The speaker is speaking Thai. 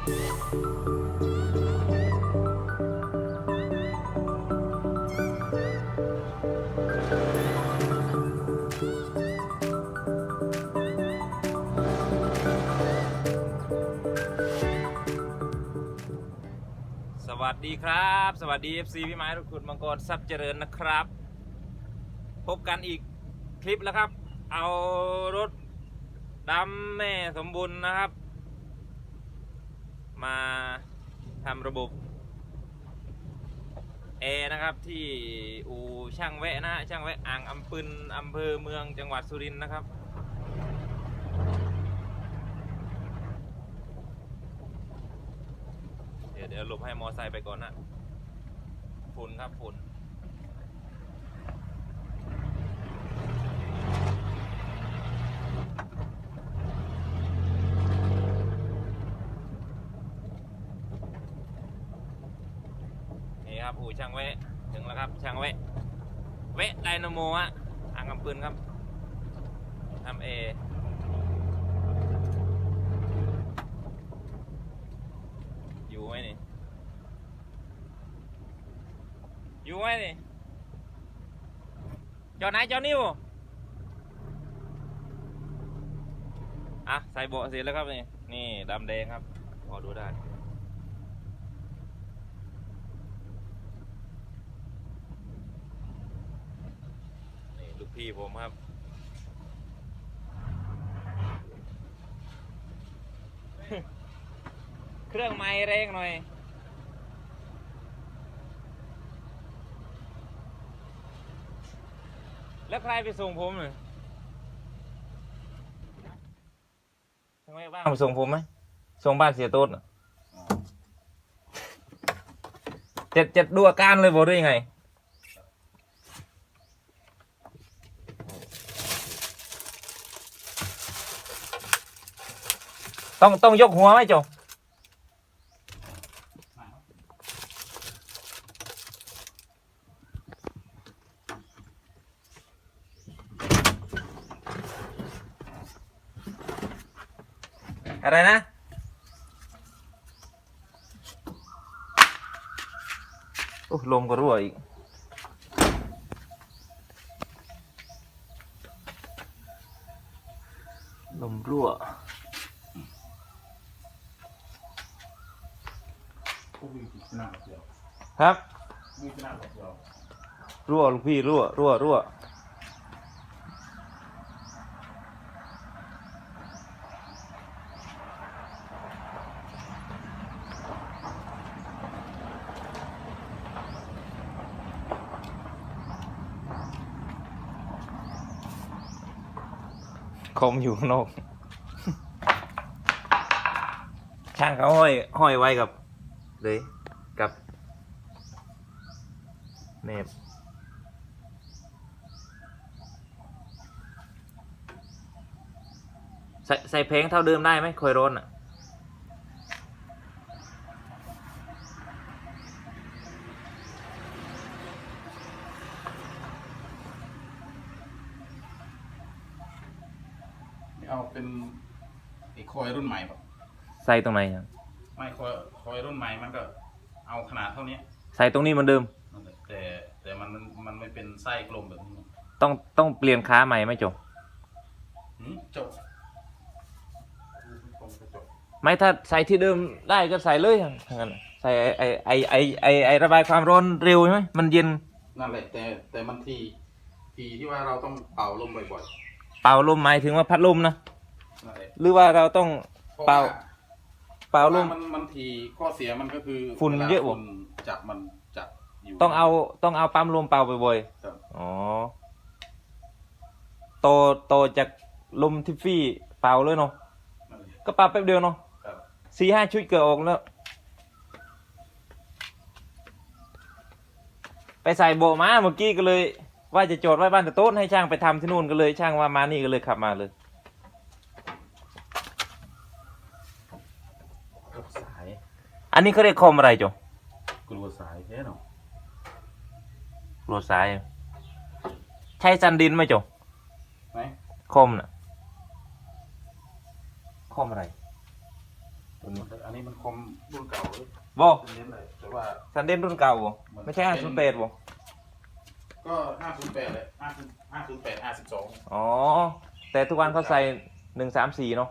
สวัสดีครับ สวัสดี FC พี่ไม้ทุกคนมังกรทรัพย์เจริญนะครับ พบกันอีกคลิปแล้วครับ เอารถดำแม่สมบูรณ์นะครับ มาทำระบบแอร์นะครับที่อู่ช่างแวะนะช่างแวะอ่างอำปึนอำเภอเมืองจังหวัดสุรินทร์นะครับ เดี๋ยวเดี๋ยวหลบให้มอไซค์ไปก่อนนะฝุ่นครับฝุ่นนี่ ครับอู่ช่างแวะถึงแล้วครับช่างแวะแวะไดนาโมฮะอ่างกำปืนครับทำเออยู่ไหมนี่อยู่ไหมนี่จอไหนจอนิ้วอะใส่เบาะเสร็จแล้วครับนี่นี่ดำแดงครับพอดูได้ นี่ ลูก พี่ผมครับ เครื่องไม้แรงหน่อย แล้วใครไปส่งผมเนี่ยทำไมบ้างไปส่งผมไหมส่งบ้านเสียโต้นเหรอจะจะดูอาการเลยบอกได้ยังไง ต้องต้องยกหัวไหมโจอะไรนะ โอ้ลมก็รั่วอีก ลมรั่ว พวกมีกี่หน้าเดียว ครับมีกี่หน้าเดียวรั่วลูกพี่รั่วรั่วรั่วคมอยู่ข้างนอก ช่างเขาห้อยห้อยไว้กับ เลยกับเนบใส่ใส่เพลงเท่าเดิมได้ไหมคอยร้นอะไม่เอาเป็นไอ้คอยรุ่นใหม่แบบใส่ตรงไหนอะไม่คอยคอยรุ่นใหม่มันก็เอาขนาดเท่านี้ใส่ตรงนี้เหมือนเดิมนั่นแหละแต่แต่มันมันมันไม่เป็นไส้กลมแบบนี้ ต้องต้องเปลี่ยนค้าใหม่ไหมจบหืมจบตรงกระจกไม่ถ้าใส่ที่เดิมได้ก็ใส่เลยอย่างนั้นน่ะใส่ไอไอไอไอไอไอระบายความร้อนเร็วใช่ไหมมันเย็นนั่นแหละแต่แต่มันทีทีที่ว่าเราต้องเป่าลมบ่อยเป่าลมหมายถึงว่าพัดลมนะๆนั่นแหละหรือว่าเราต้อง พระเป่าว่ เป่าลมพระว่มันมันทีข้อเสียมันก็คือฝุ่นเยอะบ่ วลาฝุ่นจับมันจับอยู่ ต้องเอาต้องเอาปั๊มลมเป่าบ่อยครับ ๆอ๋อโตโตจากลมทิฟฟี่เป่าเลยเนาะนั่นแหละก็เป่าแป๊บเดียวเนาะครับสี่ห้าชุดเกิดออกแล้ว ไปใส่โบะมาเมื่อกี้ก็เลย ว่าจะจอดไว้บ้านแต่โต๊ะให้ช่างไปทำที่นู่นก็เลยช่างว่ามานี่ก็เลยขับมาเลย กับสาย อันนี้เขาเรียกคอมอะไรจ๊ะกลัวสายแท้เนาะรัวสาย ใช้ซันดินไหมจ๊ะไหมคอมน่ะคอมอะไรตัวนี้อันนี้มันคอมรุ่นเก่าเลยบ่เน้นเลยแต่ว่า ซันเดนรุ่นเก่าบ่ไม่ใช่ห้าศูนย์แปดบ่ก็ห้าศูนย์แปดเลยห้าศูนย์ห้าศูนย์แปดห้าสิบสองอ๋อ แต่ทุกวันเขาใส่หนึ่งสามสี่เนาะ